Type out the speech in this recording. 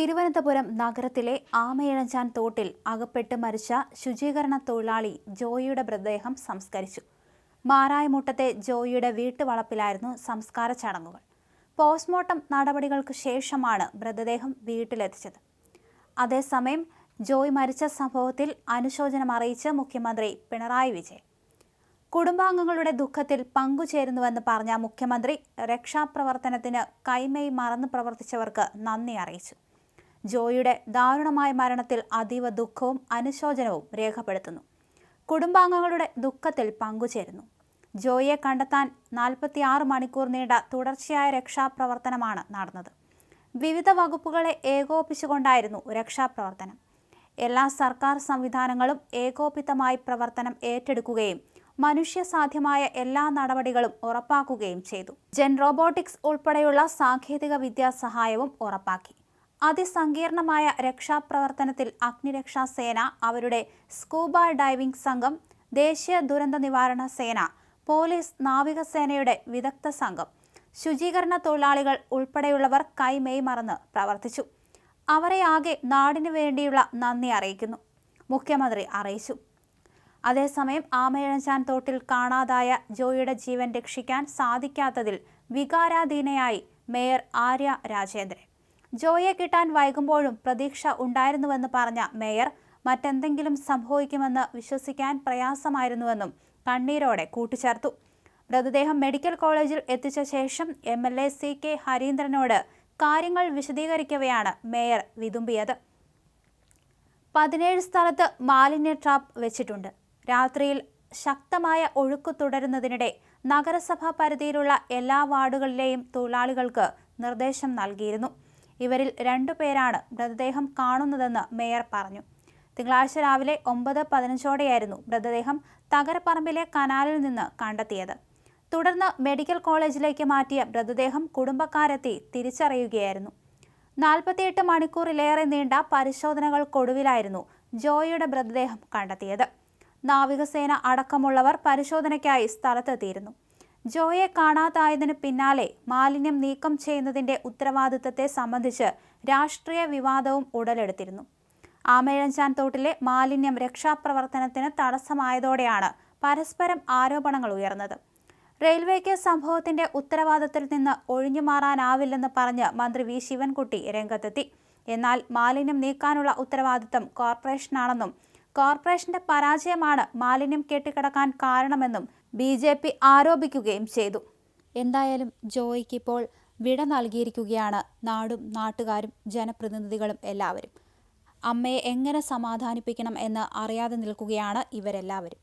തിരുവനന്തപുരം നഗരത്തിലെ ആമയിഴഞ്ചാൻ തോട്ടിൽ അകപ്പെട്ട് മരിച്ച ശുചീകരണ തൊഴിലാളി ജോയിയുടെ മൃതദേഹം സംസ്കരിച്ചു. മാരായമുട്ടത്തെ ജോയിയുടെ വീട്ടുവളപ്പിലായിരുന്നു സംസ്കാര ചടങ്ങുകൾ. പോസ്റ്റ്മോർട്ടം നടപടികൾക്ക് ശേഷമാണ് മൃതദേഹം വീട്ടിലെത്തിച്ചത്. അതേസമയം ജോയ് മരിച്ച സംഭവത്തിൽ അനുശോചനം അറിയിച്ച് മുഖ്യമന്ത്രി പിണറായി വിജയൻ. കുടുംബാംഗങ്ങളുടെ ദുഃഖത്തിൽ പങ്കുചേരുന്നുവെന്ന് പറഞ്ഞ മുഖ്യമന്ത്രി രക്ഷാപ്രവർത്തനത്തിന് കൈമൈ മറന്നു പ്രവർത്തിച്ചവർക്ക് നന്ദി അറിയിച്ചു. ജോയിയുടെ ദാരുണമായ മരണത്തിൽ അതീവ ദുഃഖവും അനുശോചനവും രേഖപ്പെടുത്തുന്നു. കുടുംബാംഗങ്ങളുടെ ദുഃഖത്തിൽ പങ്കുചേരുന്നു. ജോയിയെ കണ്ടെത്താൻ നാൽപ്പത്തിയാറ് മണിക്കൂർ നീണ്ട തുടർച്ചയായ രക്ഷാപ്രവർത്തനമാണ് നടന്നത്. വിവിധ വകുപ്പുകളെ ഏകോപിച്ചുകൊണ്ടായിരുന്നു രക്ഷാപ്രവർത്തനം. എല്ലാ സർക്കാർ സംവിധാനങ്ങളും ഏകോപിതമായി പ്രവർത്തനം ഏറ്റെടുക്കുകയും മനുഷ്യസാധ്യമായ എല്ലാ നടപടികളും ഉറപ്പാക്കുകയും ചെയ്തു. ജെൻ റോബോട്ടിക്സ് ഉൾപ്പെടെയുള്ള സാങ്കേതിക വിദ്യാ സഹായവും ഉറപ്പാക്കി. അതിസങ്കീർണമായ രക്ഷാപ്രവർത്തനത്തിൽ അഗ്നിരക്ഷാ സേന അവരുടെ സ്കൂബ ഡൈവിംഗ് സംഘം ദേശീയ ദുരന്ത നിവാരണ സേന പോലീസ് നാവികസേനയുടെ വിദഗ്ധ സംഘം ശുചീകരണ തൊഴിലാളികൾ ഉൾപ്പെടെയുള്ളവർ കൈമേയ് മറന്ന് പ്രവർത്തിച്ചു. അവരെ ആകെ നാടിനു വേണ്ടിയുള്ള നന്ദി അറിയിക്കുന്നു. മുഖ്യമന്ത്രി അറിയിച്ചു. അതേസമയം ആമയഴഞ്ചാൻ തോട്ടിൽ കാണാതായ ജോയിയുടെ ജീവൻ രക്ഷിക്കാൻ സാധിക്കാത്തതിൽ വികാരാധീനയായി മേയർ ആര്യ രാജേന്ദ്രൻ. ജോയെ കിട്ടാൻ വൈകുമ്പോഴും പ്രതീക്ഷ ഉണ്ടായിരുന്നുവെന്ന് പറഞ്ഞ മേയർ മറ്റെന്തെങ്കിലും സംഭവിക്കുമെന്ന് വിശ്വസിക്കാൻ പ്രയാസമായിരുന്നുവെന്നും കണ്ണീരോടെ കൂട്ടിച്ചേർത്തു. മൃതദേഹം മെഡിക്കൽ കോളേജിൽ എത്തിച്ച ശേഷം M L A C K ഹരീന്ദ്രനോട് കാര്യങ്ങൾ വിശദീകരിക്കവെയാണ് മേയർ വിതുമ്പിയത്. പതിനേഴ് സ്ഥലത്ത് മാലിന്യ ട്രാപ്പ് വെച്ചിട്ടുണ്ട്. രാത്രിയിൽ ശക്തമായ ഒഴുക്ക് തുടരുന്നതിനിടെ നഗരസഭാ പരിധിയിലുള്ള എല്ലാ വാർഡുകളിലെയും തൊഴിലാളികൾക്ക് നിർദ്ദേശം നൽകിയിരുന്നു. ഇവരിൽ രണ്ടു പേരാണ് മൃതദേഹം കാണുന്നതെന്ന് മേയർ പറഞ്ഞു. തിങ്കളാഴ്ച രാവിലെ ഒമ്പത് പതിനഞ്ചോടെയായിരുന്നു മൃതദേഹം തകരപ്പറമ്പിലെ കനാലിൽ നിന്ന് കണ്ടെത്തിയത്. തുടർന്ന് മെഡിക്കൽ കോളേജിലേക്ക് മാറ്റിയ മൃതദേഹം കുടുംബക്കാരെത്തി തിരിച്ചറിയുകയായിരുന്നു. നാൽപ്പത്തിയെട്ട് മണിക്കൂറിലേറെ നീണ്ട പരിശോധനകൾക്കൊടുവിലായിരുന്നു ജോയിയുടെ മൃതദേഹം കണ്ടെത്തിയത്. നാവികസേന അടക്കമുള്ളവർ പരിശോധനയ്ക്കായി സ്ഥലത്തെത്തിയിരുന്നു. ജോയെ കാണാതായതിനു പിന്നാലെ മാലിന്യം നീക്കം ചെയ്യുന്നതിന്റെ ഉത്തരവാദിത്തത്തെ സംബന്ധിച്ച് രാഷ്ട്രീയ വിവാദവും ഉടലെടുത്തിരുന്നു. ആമേഴഞ്ചാൻ തോട്ടിലെ മാലിന്യം രക്ഷാപ്രവർത്തനത്തിന് തടസ്സമായതോടെയാണ് പരസ്പരം ആരോപണങ്ങൾ ഉയർന്നത്. റെയിൽവേക്ക് സംഭവത്തിന്റെ ഉത്തരവാദിത്തത്തിൽ നിന്ന് ഒഴിഞ്ഞുമാറാനാവില്ലെന്ന് പറഞ്ഞ് മന്ത്രി വി. ശിവൻകുട്ടി രംഗത്തെത്തി. എന്നാൽ മാലിന്യം നീക്കാനുള്ള ഉത്തരവാദിത്തം കോർപ്പറേഷനാണെന്നും കോർപ്പറേഷന്റെ പരാജയമാണ് മാലിന്യം കെട്ടിക്കിടക്കാൻ കാരണമെന്നും ബി ജെ പി ആരോപിക്കുകയും ചെയ്തു. എന്തായാലും ജോയിക്ക് ഇപ്പോൾ വിട നൽകിയിരിക്കുകയാണ് നാടും നാട്ടുകാരും ജനപ്രതിനിധികളും എല്ലാവരും. അമ്മയെ എങ്ങനെ സമാധാനിപ്പിക്കണം എന്ന് അറിയാതെ നിൽക്കുകയാണ് ഇവരെല്ലാവരും.